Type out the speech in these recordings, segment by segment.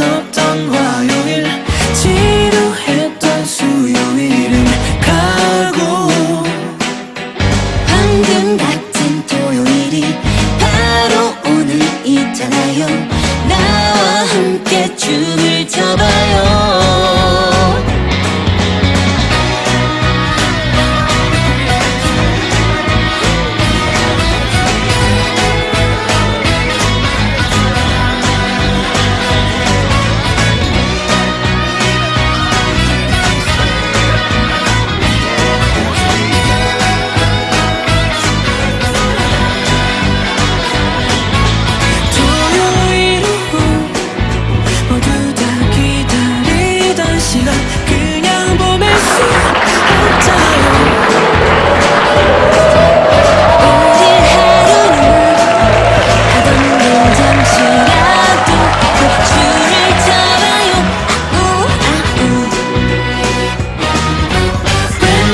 없던 화요일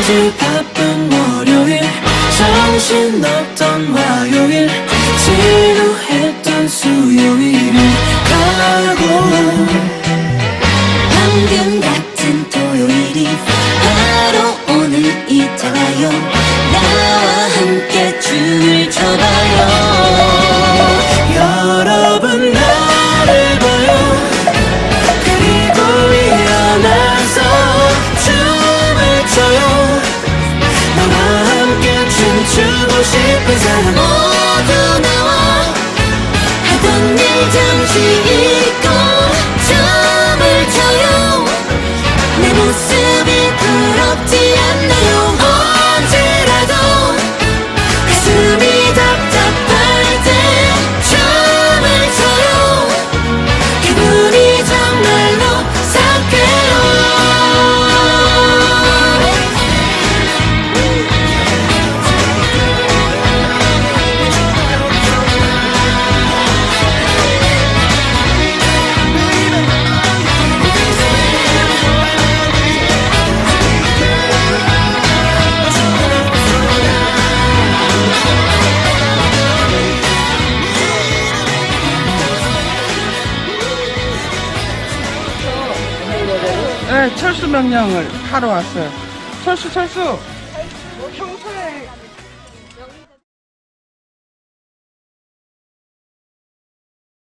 아주 바쁜 월요일 정신 없던 화요일 지루했던 수요일을 가고 한금 같은 토요일이 되고 싶은 사람 모두 나와. 하던 일 잠시 잊 네, 철수 명령을 하러 왔어요. 철수, 철수. 뭐 평소에